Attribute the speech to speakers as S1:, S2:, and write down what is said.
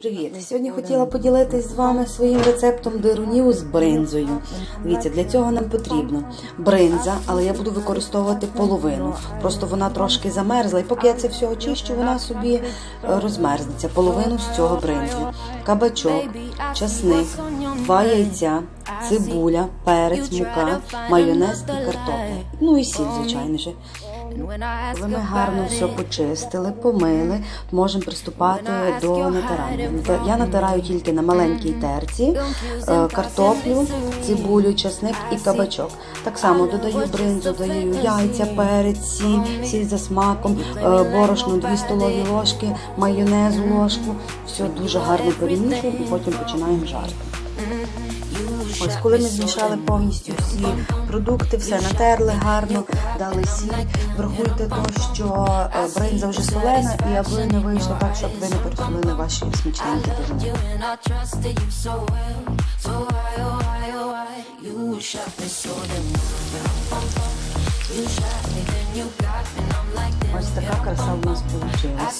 S1: Привіт! Сьогодні хотіла поділитись з вами своїм рецептом дирунів з бринзою. Дивіться, для цього нам потрібно бринза, але я буду використовувати половину. Просто вона трошки замерзла, і поки я це все очищу, вона собі е, розмерзнеться. Половину з цього бринзи. Кабачок, часник, два яйця, цибуля, перець, мука, майонез і картопля. Ну і сіль, звичайно ж. Коли ми гарно все почистили, помили, можемо приступати до натирання. Я натираю тільки на маленькій терці е, картоплю, цибулю, часник і кабачок. Так само додаю бринзу, додаю яйця, перець, сіль, сіль за смаком, е, борошно 2 столові ложки, майонезу ложку. Все дуже гарно перемішуємо і потім починаємо жарити. Ось коли ми змішали повністю всі продукти, все натерли гарно, дали сіль. Врахуйте то, що е, бринза вже солена, і аби не вийшло так, щоб ви не пересолили ваші смачненькі Ось така краса в нас вийшла.